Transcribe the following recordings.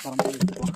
গরম করে দিতে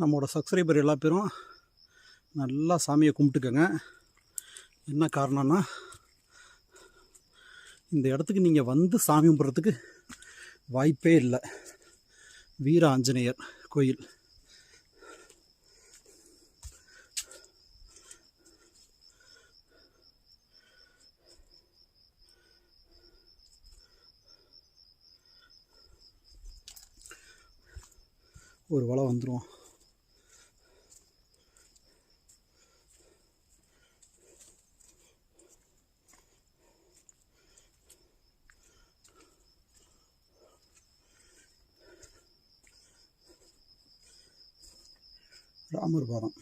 நம்மளோட சப்ஸ்கிரைபர் எல்லா பேரும் நல்லா சாமியை கும்பிட்டுக்கோங்க. என்ன காரணம்னா இந்த இடத்துக்கு நீங்கள் வந்து சாமி கும்பிட்றதுக்கு வாய்ப்பே இல்லை. வீர ஆஞ்சநேயர் கோயில். ஒரு வலை வந்துடும் ராமர் பாதம்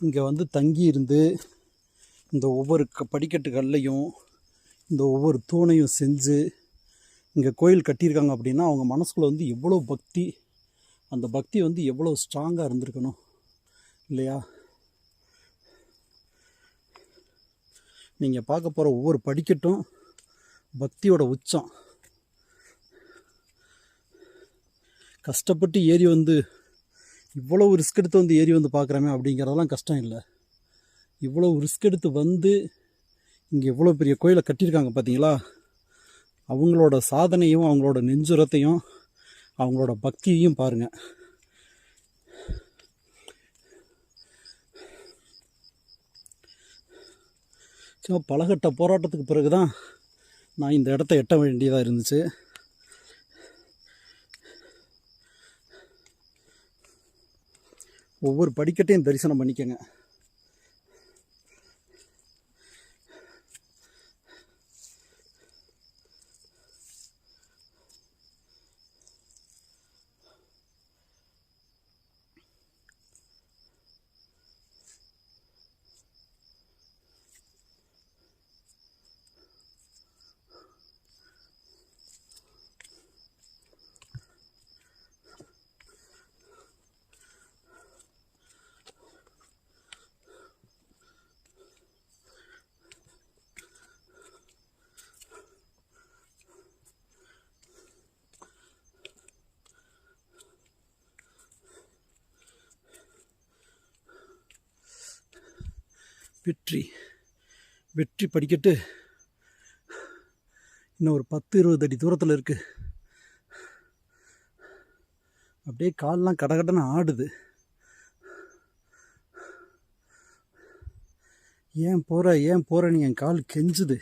இங்கே வந்து தங்கி இருந்து இந்த ஒவ்வொரு க படிக்கட்டுகள்லையும் இந்த ஒவ்வொரு தூணையும் செஞ்சு இங்கே கோயில் கட்டியிருக்காங்க அப்படின்னா அவங்க மனசுக்குள்ள வந்து எவ்வளோ பக்தி அந்த பக்தி வந்து எவ்வளோ ஸ்ட்ராங்காக இருந்திருக்கணும். இல்லையா? நீங்கள் பார்க்க போகிற ஒவ்வொரு படிக்கட்டும் பக்தியோட உச்சம். கஷ்டப்பட்டு ஏறி வந்து இவ்வளோ ரிஸ்க் எடுத்து வந்து ஏறி வந்து பார்க்குறமே அப்படிங்கிறதெல்லாம் கஷ்டம் இல்லை. இவ்வளோ ரிஸ்க் எடுத்து வந்து இங்கே இவ்வளோ பெரிய கோயிலை கட்டியிருக்காங்க பார்த்தீங்களா அவங்களோட சாதனையும் அவங்களோட நெஞ்சுரத்தையும் அவங்களோட பக்தியையும் பாருங்கள் பலகட்ட போராட்டத்துக்கு பிறகு தான் நான் இந்த இடத்த எட்ட வேண்டியதாக இருந்துச்சு. ஒவ்வொரு படிக்கட்டையும் தரிசனம் பண்ணிக்கங்க. வெற்றி. வெற்றி படிக்கட்டு. இன்னும் ஒரு பத்து இருபது அடி தூரத்தில் இருக்குது அப்படியே கால்லாம் கடகடன்னு ஆடுது. ஏன் போகிற ஏன் போகிறேன்னு என் கால் கெஞ்சுது.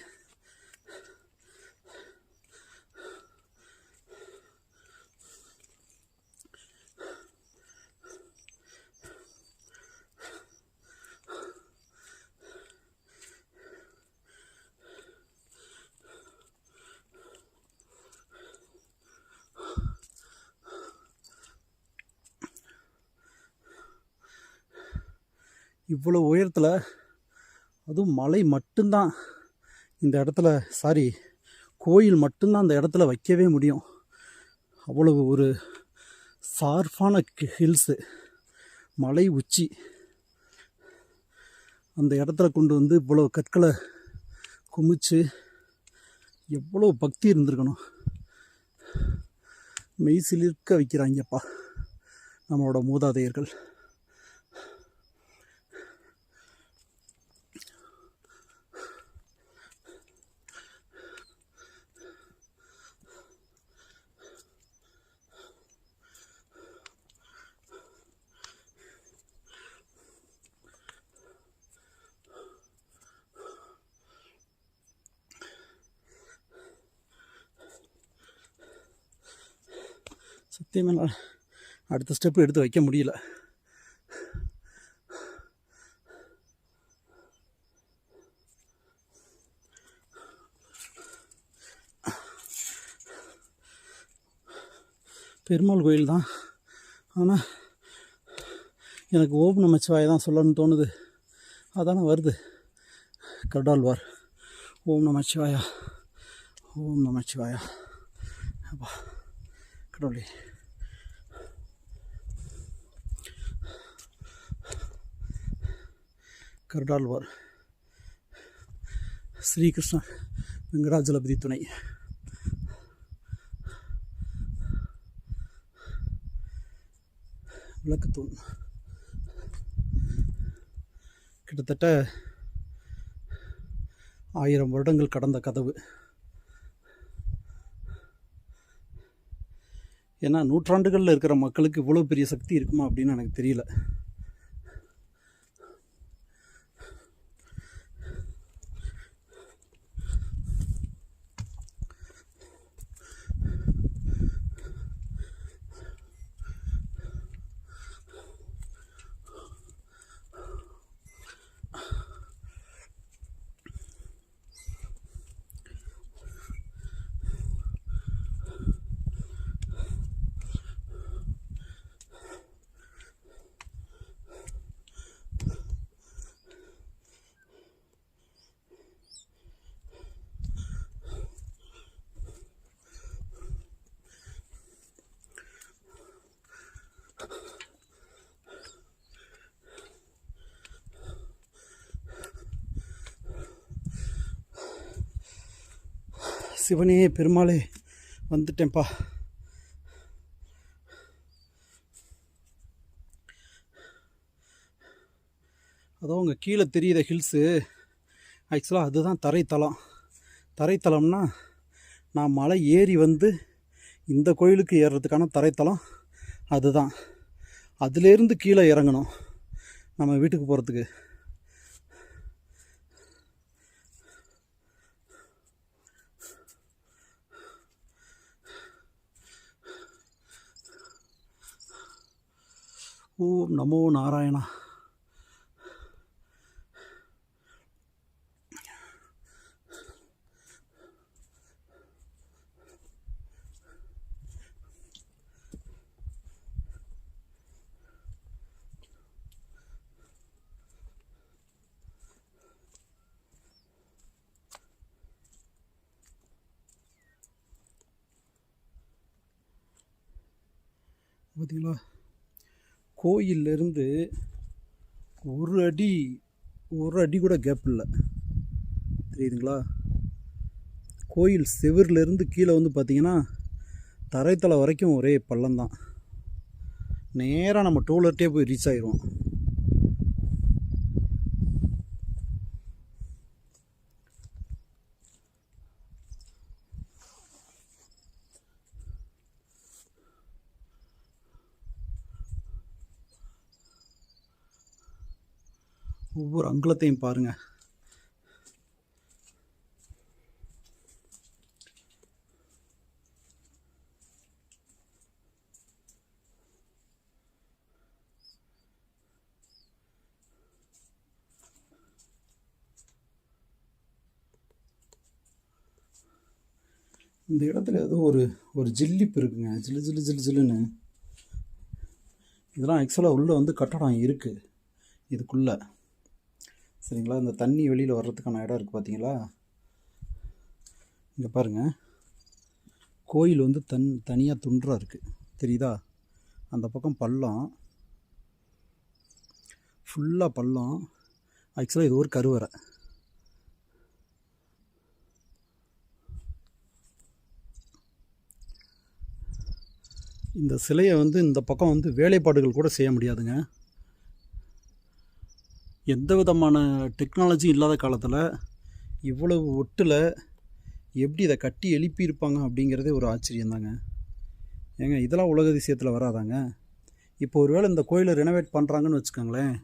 இவ்வளோ உயரத்தில் அதுவும் மலை மட்டும்தான் இந்த இடத்துல சாரி கோயில் மட்டும்தான் அந்த இடத்துல வைக்கவே முடியும். அவ்வளவு ஒரு சார்பான ஹில்ஸு மலை உச்சி. அந்த இடத்துல கொண்டு வந்து இவ்வளோ கற்களை குமிச்சு எவ்வளோ பக்தி இருந்திருக்கணும். மெய் சிலிர்க்க வைக்கிறாங்கப்பா நம்மளோட மூதாதையர்கள். சத்தியமாக அடுத்த ஸ்டெப் எடுத்து வைக்க முடியல. பெருமாள் கோயில் தான். ஆனால் எனக்கு ஓம் நமச்சிவாய தான் சொல்லணும்னு தோணுது. அதானே வருது. கடால்வார். ஓம் நமச்சிவாயா ஓம் நமச்சிவாயா அப்பா கடவுளே. கருடாழ்வார். ஸ்ரீகிருஷ்ண வெங்கடாஜலபதி துணை. விளக்குத்தூண். கிட்டத்தட்ட ஆயிரம் வருடங்கள் கடந்த கதவு. ஏன்னா நூற்றாண்டுகளில் இருக்கிற மக்களுக்கு இவ்வளோ பெரிய சக்தி இருக்குமா அப்படின்னு எனக்கு தெரியல. சிவனே பெருமாளே வந்துட்டேன்ப்பா. அதோ உங்கள் கீழே தெரியுத ஹில்ஸு. ஆக்சுவலாக அதுதான் தரைத்தலம் தரைத்தலம்னா நான் மலை ஏறி வந்து இந்த கோயிலுக்கு ஏறுறதுக்கான தரைத்தலம் அதுதான். அதுலேருந்து கீழே இறங்கணும் நம்ம வீட்டுக்கு போகிறதுக்கு ஓம் நமோ நாராயணா பார்த்தீங்களா கோயிலிருந்து ஒரு அடி ஒரு அடி கூட கேப் இல்லை. தெரியுதுங்களா? கோயில் செவிர்லேருந்து கீழே வந்து பார்த்தீங்கன்னா தரைத்தலை வரைக்கும் ஒரே பள்ளம் தான். நேராக நம்ம டூலர்ட்டே போய் ரீச் ஆயிடுவோம் ஒவ்வொரு அங்குலத்தையும் பாருங்கள் இந்த இடத்துல ஏதோ ஒரு ஒரு ஜில்லிப்பு இருக்குங்க. ஜில்லு ஜில்லு ஜில்லு ஜில்லுன்னு. இதெல்லாம் ஆக்சுவலாக உள்ளே வந்து கட்டடம் இருக்குது இதுக்குள்ளே. சரிங்களா? இந்த தண்ணி வெளியில் வர்றதுக்கான இடம் இருக்குது பார்த்தீங்களா இங்கே பாருங்கள் கோயில் வந்து தன் தனியாக துன்றாக இருக்குது தெரியுதா? அந்த பக்கம் பள்ளம். ஃபுல்லாக பள்ளம். ஆக்சுவலாக இது ஒரு கருவறை. இந்த சிலையை வந்து இந்த பக்கம் வந்து வேலைப்பாடுகள் கூட செய்ய முடியாதுங்க. எந்த விதமான டெக்னாலஜியும் இல்லாத காலத்தில் இவ்வளவு ஒட்டில் எப்படி இதை கட்டி எழுப்பியிருப்பாங்க அப்படிங்கிறதே ஒரு ஆச்சரியந்தாங்க. ஏங்க இதெல்லாம் உலக அதிசயத்தில் வராதாங்க? இப்போ ஒருவேளை இந்த கோயிலை ரெனோவேட் பண்ணுறாங்கன்னு வச்சுக்கோங்களேன்.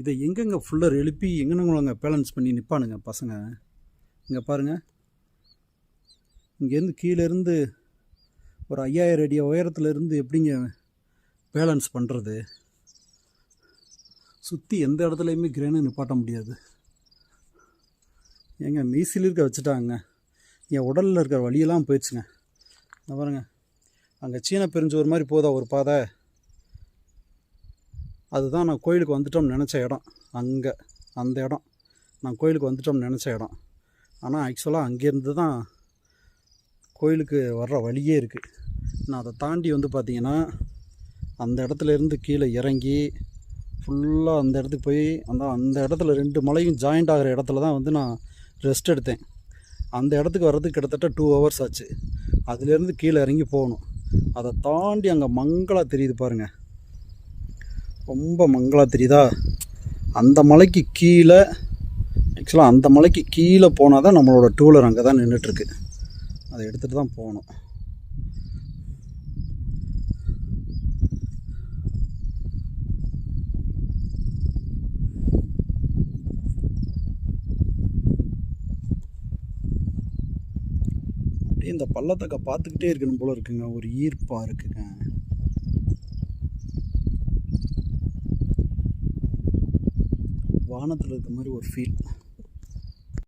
இதை எங்கெங்கே ஃபுல்லர் எழுப்பி எங்கெங்கங்க பேலன்ஸ் பண்ணி நிற்பானுங்க பசங்க? இங்கே பாருங்கள் இங்கேருந்து கீழேருந்து ஒரு ஐயாயிரம் அடி உயரத்துலேருந்து எப்படிங்க பேலன்ஸ் பண்ணுறது சுற்றி எந்த இடத்துலையுமே கிரேனை நிப்பாட்ட முடியாது. ஏங்க மீசில் இருக்க வச்சுட்டாங்க. என் உடலில் இருக்கிற வழியெல்லாம் போயிடுச்சுங்க. இங்க பாருங்க. அங்கே சீன பெருஞ்சோறு மாதிரி போதா ஒரு பாதை. அதுதான் நான் கோயிலுக்கு வந்துட்டோம்னு நினச்ச இடம். அங்கே அந்த இடம். நான் கோயிலுக்கு வந்துட்டோம்னு நினச்ச இடம். ஆனால் ஆக்சுவலாக அங்கேருந்து தான் கோயிலுக்கு வர்ற வழியே இருக்குது நான் அதை தாண்டி வந்து பார்த்திங்கன்னா அந்த இடத்துல இருந்து கீழே இறங்கி ஃபுல்லாக அந்த இடத்துக்கு போய் அந்த அந்த இடத்துல ரெண்டு மலையும் ஜாயிண்ட் ஆகிற இடத்துல தான் வந்து நான் ரெஸ்ட் எடுத்தேன். அந்த இடத்துக்கு வர்றதுக்கு கிட்டத்தட்ட டூ ஹவர்ஸ் ஆச்சு. அதுலேருந்து கீழே இறங்கி போகணும். அதை தாண்டி அங்கே மங்களா தெரியுது பாருங்கள் ரொம்ப மங்களா தெரியுதா? அந்த மலைக்கு கீழே ஆக்சுவலாக அந்த மலைக்கு கீழே போனால் தான் நம்மளோட டூலர் அங்கே தான் நின்றுட்டுருக்கு அதை எடுத்துகிட்டு தான் போகணும். அப்படியே இந்த பள்ளத்தக்க பார்த்துக்கிட்டே இருக்கணும் போல இருக்குங்க. ஒரு ஈர்ப்பாக இருக்குங்க. வானத்தில் இருக்க மாதிரி ஒரு ஃபீல்